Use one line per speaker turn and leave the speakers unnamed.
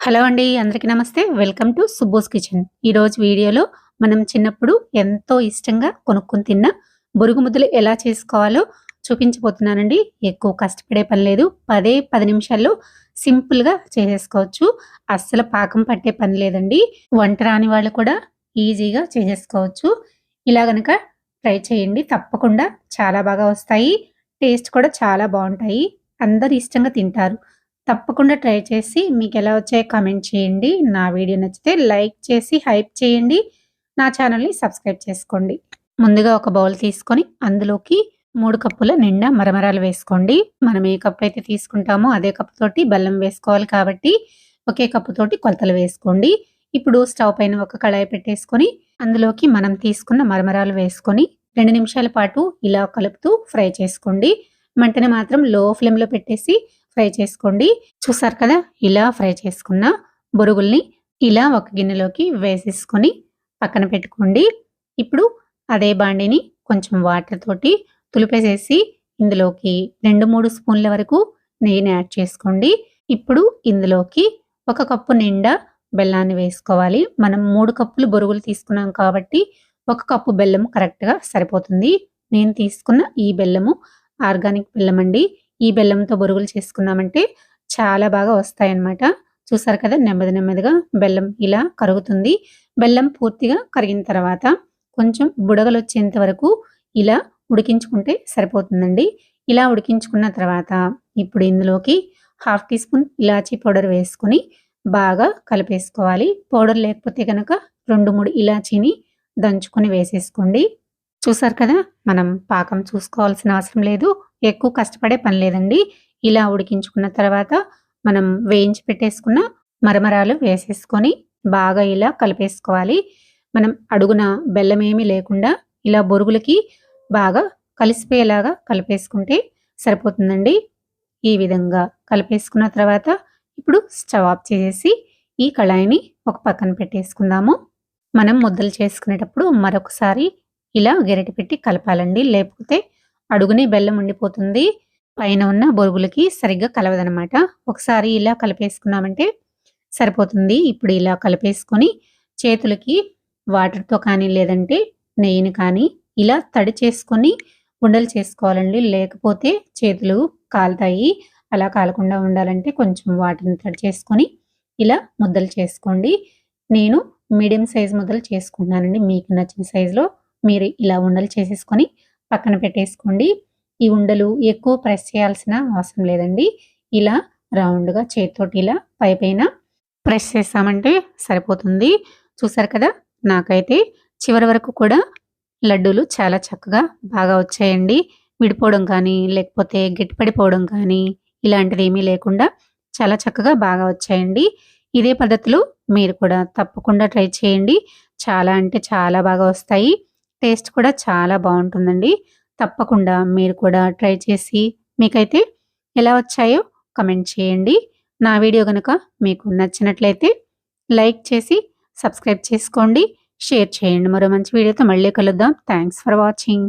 Hello అండి అందరికీ namaste. Welcome to Subbos kitchen. ఈరోజు వీడియోలో మనం చిన్నప్పుడు ఎంతో ఇష్టంగా కొనుక్కొని తిన్న బొరుగు ముద్దలు ఎలా చేసుకోవాలో చూపించబోతున్నానండి. ఎక్కువ కష్టపడే పని లేదు. పదే పది నిమిషాల్లో సింపుల్గా చేసేసుకోవచ్చు. అస్సలు పాకం పట్టే పని లేదండి. వంట రాని వాళ్ళు కూడా ఈజీగా చేసేసుకోవచ్చు. ఇలా కనుక ట్రై చేయండి. తప్పకుండా చాలా బాగా వస్తాయి. టేస్ట్ కూడా చాలా బాగుంటాయి. అందరు ఇష్టంగా తింటారు. తప్పకుండా ట్రై చేసి మీకు ఎలా వచ్చాయో కామెంట్ చేయండి. నా వీడియో నచ్చితే లైక్ చేసి హైప్ చేయండి. నా ఛానల్ని సబ్స్క్రైబ్ చేసుకోండి. ముందుగా ఒక బౌల్ తీసుకొని అందులోకి మూడు కప్పుల నిండా మరమరాలు వేసుకోండి. మనం ఏ కప్పు అయితే తీసుకుంటామో అదే కప్పు తోటి బెల్లం వేసుకోవాలి కాబట్టి ఒకే కప్పు తోటి కొలతలు వేసుకోండి. ఇప్పుడు స్టవ్ పైన ఒక కళాయి పెట్టేసుకొని అందులోకి మనం తీసుకున్న మరమరాలు వేసుకొని రెండు నిమిషాల పాటు ఇలా కలుపుతూ ఫ్రై చేసుకోండి. మంటని మాత్రం లో ఫ్లేమ్లో పెట్టేసి ఫ్రై చేసుకోండి. చూసారు కదా? ఇలా ఫ్రై చేసుకున్న బొరుగుల్ని ఇలా ఒక గిన్నెలోకి వేసేసుకొని పక్కన పెట్టుకోండి. ఇప్పుడు అదే బాండిని కొంచెం వాటర్ తోటి తులిపేసేసి ఇందులోకి రెండు మూడు స్పూన్ల వరకు నెయ్యిని యాడ్ చేసుకోండి. ఇప్పుడు ఇందులోకి ఒక కప్పు నిండా బెల్లాన్ని వేసుకోవాలి. మనం మూడు కప్పులు బొరుగులు తీసుకున్నాం కాబట్టి ఒక కప్పు బెల్లం కరెక్ట్గా సరిపోతుంది. నేను తీసుకున్న ఈ బెల్లము ఆర్గానిక్ బెల్లం అండి ఈ బెల్లంతో బొరుగులు చేసుకున్నామంటే చాలా బాగా వస్తాయన్నమాట. చూసారు కదా నెమ్మది నెమ్మదిగా బెల్లం ఇలా కరుగుతుంది. బెల్లం పూర్తిగా కరిగిన తర్వాత కొంచెం బుడగలు వచ్చేంత వరకు ఇలా ఉడికించుకుంటే సరిపోతుందండి. ఇలా ఉడికించుకున్న తర్వాత ఇప్పుడు ఇందులోకి హాఫ్ టీ స్పూన్ ఇలాచీ పౌడర్ వేసుకొని బాగా కలిపేసుకోవాలి. పౌడర్ లేకపోతే కనుక రెండు మూడు ఇలాచీని దంచుకొని వేసేసుకోండి. చూసారు కదా మనం పాకం చూసుకోవాల్సిన అవసరం లేదు. ఎక్కువ కష్టపడే పని లేదండి. ఇలా ఉడికించుకున్న తర్వాత మనం వేయించి పెట్టేసుకున్న మరమరాలు వేసేసుకొని బాగా ఇలా కలిపేసుకోవాలి. మనం అడుగున బెల్లం ఏమీ లేకుండా ఇలా బొరుగులకి బాగా కలిసిపోయేలాగా కలిపేసుకుంటే సరిపోతుందండి. ఈ విధంగా కలిపేసుకున్న తర్వాత ఇప్పుడు స్టవ్ ఆఫ్ చేసేసి ఈ కళాయిని ఒక పక్కన పెట్టేసుకుందాము. మనం ముద్దలు చేసుకునేటప్పుడు మరొకసారి ఇలా గెరటి పెట్టి కలపాలండి. లేకపోతే అడుగునే బెల్లం ఉండిపోతుంది. పైన ఉన్న బొరుగులకి సరిగ్గా కలవదనమాట ఒకసారి ఇలా కలిపేసుకున్నామంటే సరిపోతుంది. ఇప్పుడు ఇలా కలిపేసుకొని చేతులకి వాటర్తో కానీ లేదంటే నెయ్యిని కానీ ఇలా తడి చేసుకొని ఉండలు చేసుకోవాలండి. లేకపోతే చేతులు కాలుతాయి. అలా కాలకుండా ఉండాలంటే కొంచెం వాటర్ని తడి చేసుకొని ఇలా ముద్దలు చేసుకోండి. నేను మీడియం సైజ్ ముద్దలు చేసుకుంటున్నానండి. మీకు నచ్చిన సైజులో మీరు ఇలా ఉండలు చేసేసుకొని పక్కన పెట్టేసుకోండి. ఈ ఉండలు ఎక్కువ ప్రెస్ చేయాల్సిన అవసరం లేదండి. ఇలా రౌండ్గా చేతితోటి ఇలా పై పైన ప్రెస్ చేస్తామంటే సరిపోతుంది. చూసారు కదా? నాకైతే చివరి వరకు కూడా లడ్డూలు చాలా చక్కగా బాగా వచ్చాయండి. విడిపోవడం కానీ లేకపోతే గట్టిపడిపోవడం కానీ ఇలాంటిది ఏమీ లేకుండా చాలా చక్కగా బాగా వచ్చాయండి. ఇదే పద్ధతిలో మీరు కూడా తప్పకుండా ట్రై చేయండి. చాలా అంటే చాలా బాగా వస్తాయి. టేస్ట్ కూడా చాలా బాగుంటుందండి. తప్పకుండా మీరు కూడా ట్రై చేసి మీకైతే ఎలా వచ్చాయో కమెంట్ చేయండి. నా వీడియో కనుక మీకు నచ్చినట్లయితే లైక్ చేసి సబ్స్క్రైబ్ చేసుకోండి. షేర్ చేయండి. మరో మంచి వీడియోతో మళ్ళీ కలుద్దాం. Thanks for watching.